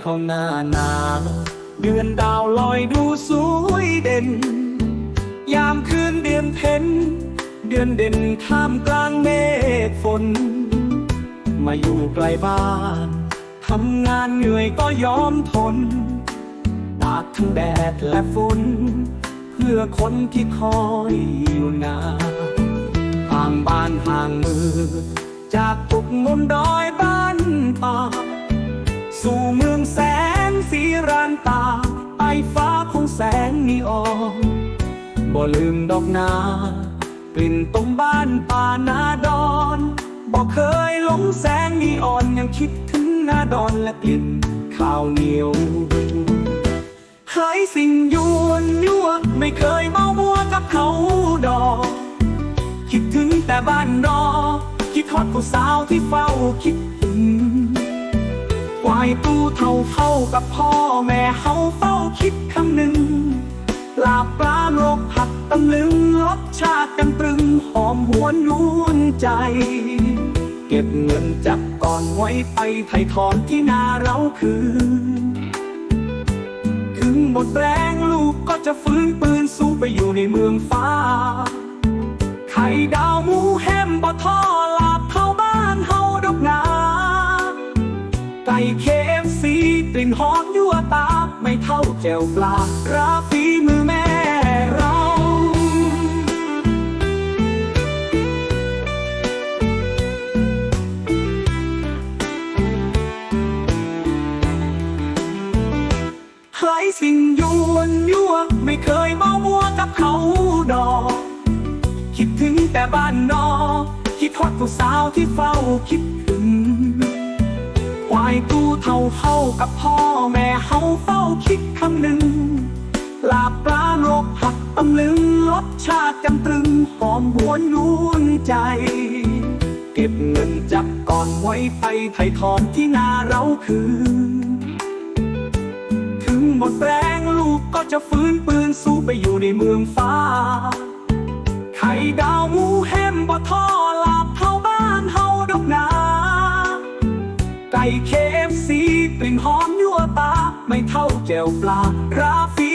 เข้าหน้าหนาวเดือนดาวลอยดูสวยเด่น ยามคืนเดือนเพ็ญเดือนเด่นท่ามกลางเมฆฝน มาอยู่ไกลบ้านทำงานเหนื่อยก็ยอมทนตากทั้งแดดและฝนเพื่อคนที่คอยอยู่นานห่างบ้านห่างมือจากตุกมุนดอยบ้านป่า สู่เมืองแสงสีรานตา ไอฟ้าของแสงนีออนบ่ลืมดอกนากลิ่นต้มบ้านป่านาดอนบ่เคยหลงแสงนีออนยังคิดถึงนาดอนและกลิ่นข้าวเหนียวหายสิ่งยวนยั่วไม่เคยเมามัวกับเขาดอก คิดถึงแต่บ้านนอคิดทอดผู้สาวที่เฝ้าคิดายตู้เท่าเท่ากับพ่อแม่เฮาเฝ้าคิดคำหนึ่งลาบปลาโลกผัดตำลึงรสชาติกันตรึงหอมหวนนวลใจ เก็บเงินจับก่อนไว้ไปไถ่ถอนที่นาเราคืนถึงหมดแรงลูกก็จะฟื้นปืนสู้ไปอยู่ในเมืองฟ้า เคฟซีกลิ่นหอมยั่วตา ไม่เท่าแจวปลาราฝีมือแม่เรา ใครสิ่งยวนยั่วไม่เคยเมามัวกับเขาดอก คิดถึงแต่บ้านนอกคิดทอดผู้สาวที่เฝ้าคิด ถึงควายตู้เท่าเข้ากับพ่อแม่เฮาเฝ้าคิดคำหนึ่งลาบปลาโลกผักตำลึงรสชาติจำตรึงหอมหวนนวลใจ เก็บเงินจับก่อนไว้ไปไถ่ถอนที่นาเราคืนถึงหมดแรงลูกก็จะฟื้นปืนสู้ไปอยู่ในเมืองฟ้า ไข่ดาวหมูแฮมบอทอ ก่เคฟซีกลิ่นหอมยั่วตา ไม่เท่าแจวปลาราฟี